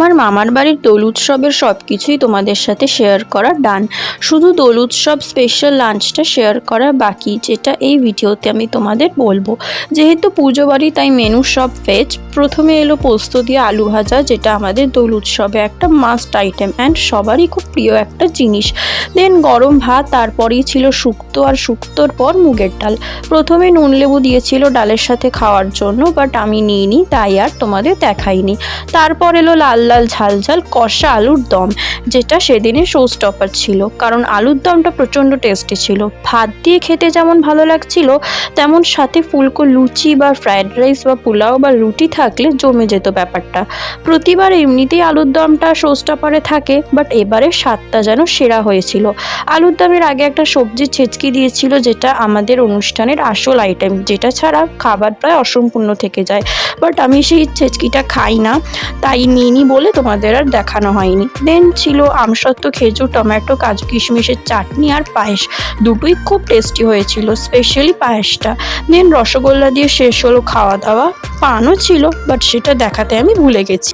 আমার মামার বাড়ির দোল উৎসবের সব কিছুই তোমাদের সাথে শেয়ার করা ডান শুধু দোল উৎসব স্পেশাল লাঞ্চটা শেয়ার করা বাকি, যেটা এই ভিডিওতে আমি তোমাদের বলব। যেহেতু পুজো বাড়ি, তাই মেনু সব ভেজ প্রথমে এলো পোস্ত দিয়ে আলু ভাজা, যেটা আমাদের দোল উৎসবে একটা মাস্ট আইটেম অ্যান্ড সবারই খুব প্রিয় একটা জিনিস। দেন গরম ভাত, তারপরেই ছিল শুক্তো, আর শুক্তোর পর মুগের ডাল। প্রথমে নুন লেবু দিয়েছিল ডালের সাথে খাওয়ার জন্য বাট আমি নিইনি, তাই আর তোমাদের দেখাইনি। তারপর এলো লাল লাল ঝাল ঝাল কষা আলুর দম, যেটা সেদিনে শো স্টপার ছিল। কারণ আলুর দমটা প্রচণ্ড টেস্টি ছিল। ভাত দিয়ে খেতে যেমন ভালো লাগছিল, তেমন সাথে ফুলকো লুচি বা ফ্রায়েড রাইস বা পোলাও বা রুটি থাকলে জমে যেত ব্যাপারটা। প্রতিবার এমনিতেই আলুর দমটা শো স্টপারে থাকে বাট এবারে স্বাদটা যেন সেরা হয়েছিল। আলুর দমের আগে একটা সবজি ছেচকি দিয়েছিল, যেটা আমাদের অনুষ্ঠানের আসল আইটেম যেটা ছাড়া খাবার প্রায় অসম্পূর্ণ থেকে যায়। বাট আমি সেই ছেচকিটা খাই না, তাই নিইনি বলে তোমাদের আর দেখানো হয়নি। দেন ছিল আমসত্ত্ব, খেজুর, টমেটো, কাজু, কিশমিশের চাটনি আর পায়েস। দুটোই খুব টেস্টি হয়েছিল স্পেশালি পায়েসটা। দেন রসগোল্লা দিয়ে শেষ হলো খাওয়া দাওয়া। পানও ছিল বাট সেটা দেখাতে আমি ভুলে গেছি।